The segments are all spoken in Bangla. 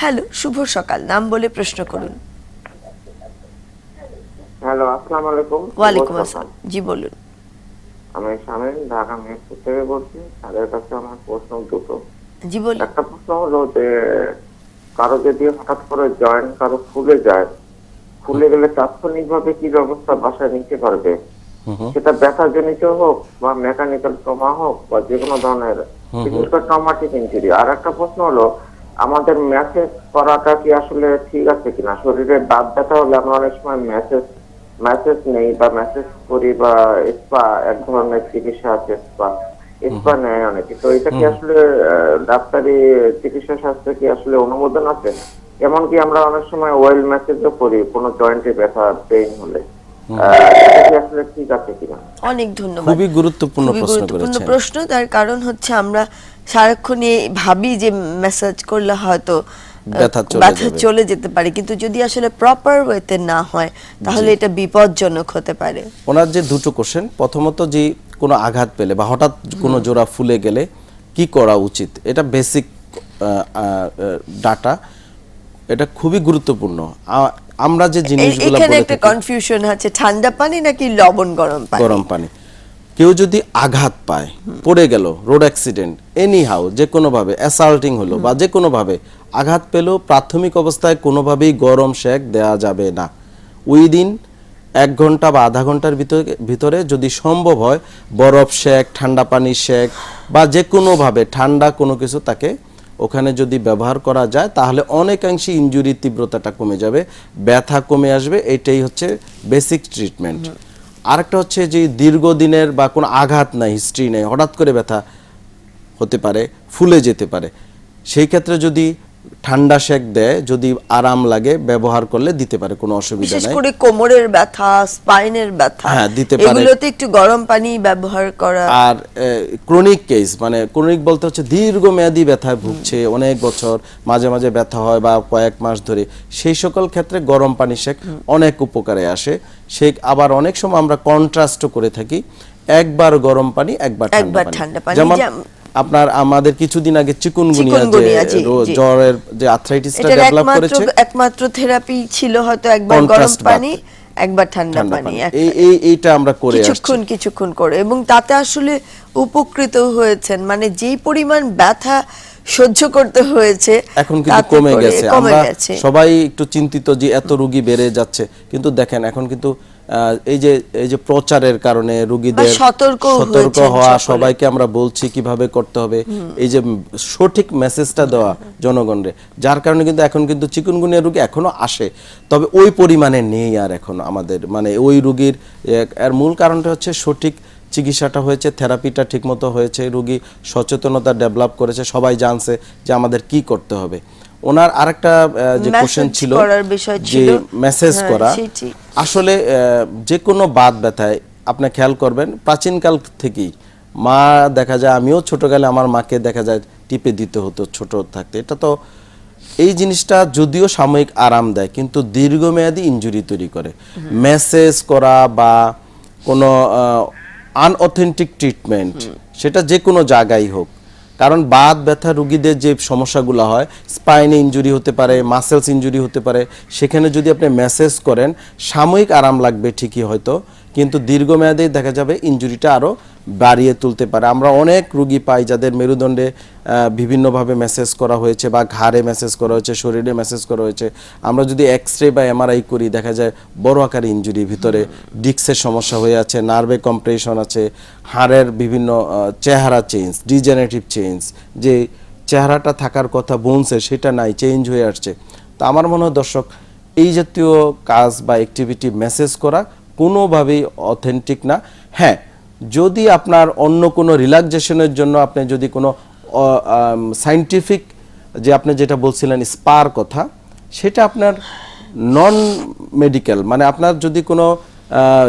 হ্যালো শুভ সকাল। নাম বলে প্রশ্ন করুন। হ্যালো আসসালামু আলাইকুম। ওয়ালাইকুম আসসালাম। জি বলুন। আমি ঢাকা থেকে বলছি। তাদের কাছে আমার প্রশ্ন দুটো। জি বলুন। একটা প্রশ্ন হলো যে কারও যদি হঠাৎ করে জয়েন্ট কারও ফুলে যায় ফুলে গেলে তাৎক্ষণিকভাবে কি ব্যবস্থা বাসায় নিতে পারবে? সেটা ব্যথাজনিত হোক বা মেকানিক্যাল ট্রমা হোক বা যে কোনো ধরনের ট্রমাটিক ইঞ্জুরি আর একটা প্রশ্ন হলো আমাদের ম্যাসেজ করাটা কি আসলে ঠিক আছে কিনা? শরীরে দাঁত ব্যথা হলে আমরা অনেক সময় ম্যাসেজ ম্যাসেজ নেই বা মেসেজ করি বা স্পা এক ধরনের চিকিৎসা আছে স্পা স্পা নেয় অনেকে। তো এটা কি আসলে ডাক্তারি চিকিৎসা শাস্ত্রে কি আসলে অনুমোদন আছে? এমনকি আমরা অনেক সময় ওয়েল মেসেজও করি কোনো জয়েন্টে ব্যথা পেইন হলে। এটা কি আসলে ঠিক আছে কিনা? অনেক ধন্যবাদ। খুবই গুরুত্বপূর্ণ প্রশ্ন তার কারণ হচ্ছে আমরা সারাক্ষণ ভাবি যে মেসেজ করলে হয়তো ব্যথা চলে যেতে পারে। কিন্তু যদি আসলে প্রপার ওয়েতে না হয় তাহলে এটা বিপজ্জনক হতে পারে। ওনার যে দুটো কোশ্চেন প্রথমত যে কোনো আঘাত পেলে বা হঠাৎ কোনো জোড়া ফুলে গেলে কি করা উচিত? এটা বেসিক ডাটা এটা খুবই গুরুত্বপূর্ণ। আমরা যে জিনিসগুলো এখানে একটা কনফিউশন আছে ঠান্ডা পানি নাকি লবণ গরম পানি? গরম পানি। কেউ যদি আঘাত পায় পড়ে গেল রোড অ্যাক্সিডেন্ট এনি হাউ যে কোনোভাবে অ্যাসাল্টিং হলো বা যে কোনোভাবে আঘাত পেলেও প্রাথমিক অবস্থায় কোনোভাবেই গরম শেক দেয়া যাবে না। উইদিন এক ঘণ্টা বা আধা ঘণ্টার ভিতরে ভিতরে যদি সম্ভব হয় বরফ শেক ঠান্ডা পানির শেক বা যে কোনোভাবে ঠান্ডা কোনো কিছু তাকে ওখানে যদি ব্যবহার করা যায় তাহলে অনেকাংশে ইনজুরির তীব্রতাটা কমে যাবে ব্যথা কমে আসবে এটাই হচ্ছে বেসিক ট্রিটমেন্ট আরেকটা হচ্ছে যে দীর্ঘদিনের বা কোনো আঘাত নাই হিস্ট্রি নেই, হঠাৎ করে ব্যথা হতে পারে, ফুলে যেতে পারে। সেই ক্ষেত্রে যদি ঠান্ডা শেক দেয় যদি আরাম লাগে ব্যবহার করলে দিতে পারে কোনো অসুবিধা নাই। বিশেষ করে কোমরের ব্যথা স্পাইনের ব্যথা হ্যাঁ, দিতে পারে। এগুলোতে একটু গরম পানি ব্যবহার করা। আর ক্রনিক কেস মানে ক্রনিক বলতে হচ্ছে দীর্ঘমেয়াদী ব্যথায় ভুগছে অনেক বছর মাঝে মাঝে ব্যথা হয় বা কয়েক মাস ধরে। সেই সকল ক্ষেত্রে গরম পানি শেক অনেক উপকারে আসে। সে আবার অনেক সময় আমরা কন্ট্রাস্টও করে থাকি। একবার গরম পানি একবার ঠান্ডা পানি, যেমন যেম- আপনার আমাদের কিছুদিন আগে চিকুনগুনিয়া যে। জ্বরের যে আর্থ্রাইটিসটা ডেভেলপ করেছে। একমাত্র থেরাপি ছিল হয়তো একবার গরম পানি একবার ঠান্ডা পানি এই এই এইটা আমরা করে কিছুক্ষণ কিছুক্ষণ করে। এবং তাতে আসলে উপকৃত হয়েছেন মানে যেই পরিমাণ ব্যথা সহ্য করতে হয়েছে এখন কিন্তু কমে গেছে। আমরা সবাই একটু চিন্তিত যে এত রোগী বেড়ে যাচ্ছে। কিন্তু দেখেন এখন কিন্তু এই যে এই যে প্রচারের কারণে রোগীদের সতর্ক সতর্ক হওয়া সবাইকে আমরা বলছি কীভাবে করতে হবে। এই যে সঠিক মেসেজটা দেওয়া জনগণরে যার কারণে কিন্তু এখন কিন্তু চিকুনগুনিয়া রোগী এখনও আসে। তবে ওই পরিমাণে নেই আর এখন আমাদের মানে ওই রোগীর এর মূল কারণটা হচ্ছে সঠিক চিকিৎসাটা হয়েছে থেরাপিটা ঠিকমতো হয়েছে রোগী সচেতনতা ডেভেলপ করেছে সবাই জানছে যে আমাদের কি করতে হবে। ওনার আরেকটা যে কোশ্চেন ছিল করার বিষয় যে ছিল। মেসেজ হ্যাঁ, করা আসলে যে কোনো বাত ব্যথায় আপনি খেয়াল করবেন প্রাচীনকাল থেকেই মা দেখা যায় আমিও ছোটকালে আমার মাকে দেখা যায় টিপে দিতে হতো ছোট থাকতে। এটা তো এই জিনিসটা যদিও সাময়িক আরাম দেয় কিন্তু দীর্ঘমেয়াদী ইনজুরি তৈরি করে। মেসেজ করা বা কোনো আনঅথেন্টিক ট্রিটমেন্ট সেটা যে কোনো জায়গায় হোক কারণ বাদ ব্যথা, রুগীদের যে সমস্যাগুলো হয় স্পাইনে ইঞ্জুরি হতে পারে মাসেলস ইঞ্জুরি হতে পারে, সেখানে যদি আপনি ম্যাসেজ করেন, সাময়িক আরাম লাগবে ঠিকই হয়তো। কিন্তু দীর্ঘমেয়াদে দেখা যাবে ইনজুরিটা আরও বাড়িয়ে তুলতে পারে। আমরা অনেক রুগী পাই যাদের মেরুদণ্ডে বিভিন্নভাবে মেসেজ করা হয়েছে বা ঘাড়ে মেসেজ করা হয়েছে, শরীরে মেসেজ করা হয়েছে। আমরা যদি এক্স রে বা এমআরআই করি, দেখা যায় বড় আকারে ইনজুরি ভিতরে ডিক্সের সমস্যা হয়ে আছে নার্ভে কম্প্রেশন আছে, হাড়ের বিভিন্ন চেহারা চেঞ্জ ডিজেনারেটিভ চেঞ্জ যে চেহারাটা থাকার কথা বোনসের সেটা নাই চেঞ্জ হয়ে আসছে। তো আমার মনে হয় দর্শক, এই জাতীয় কাজ বা অ্যাক্টিভিটি মেসেজ করা কোনোভাবেই অথেন্টিক না। হ্যাঁ যদি আপনার অন্য কোনো রিল্যাক্সেশনের জন্য আপনি যদি কোনো সাইন্টিফিক যে আপনি যেটা বলছিলেন স্পার কথা সেটা আপনার নন মেডিকেল মানে আপনার যদি কোনো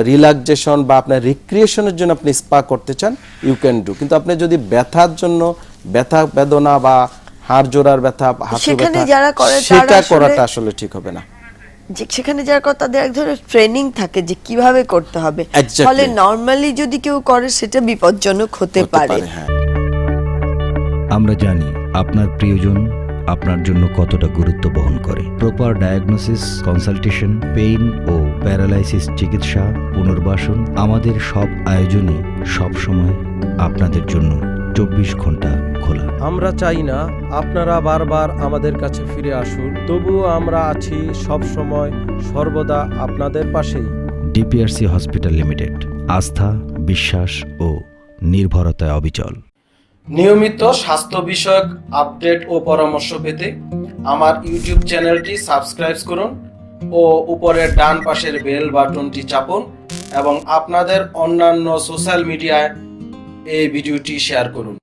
রিল্যাক্সেশন বা আপনার রিক্রিয়েশনের জন্য আপনি স্পা করতে চান ইউ ক্যান ডু কিন্তু আপনি যদি ব্যথার জন্য ব্যথা বেদনা বা হাড় জোড়ার ব্যথা হাঁটু ব্যথা সেটা করাটা আসলে ঠিক হবে না। যে সেখানে যারা কথা তাদের এক ধরনের ট্রেনিং থাকে যে কীভাবে করতে হবে. ফলে নর্মালি যদি কেউ করে সেটা বিপজ্জনক হতে পারে, হ্যাঁ। আমরা জানি আপনার প্রিয়জন আপনার জন্য কতটা গুরুত্ব বহন করে। প্রপার ডায়াগনোসিস কনসালটেশন পেইন ও প্যারালাইসিস চিকিৎসা পুনর্বাসন আমাদের সব আয়োজনই সবসময় আপনাদের জন্য চব্বিশ ঘণ্টা খোলা। আমরা চাই না আপনারা বারবার আমাদের কাছে ফিরে আসুন তবুও আমরা আছি সব সময় সর্বদা আপনাদের পাশেই। ডিপিআরসি হসপিটাল লিমিটেড আস্থা বিশ্বাস ও নির্ভরতায় অবিচল। নিয়মিত স্বাস্থ্য বিষয়ক আপডেট ও পরামর্শ পেতে আমার ইউটিউব চ্যানেলটি সাবস্ক্রাইব করুন ও উপরের ডান পাশের বেল বাটনটি চাপুন এবং আপনাদের অন্যান্য সোশ্যাল মিডিয়ায় এই ভিডিওটি শেয়ার করুন।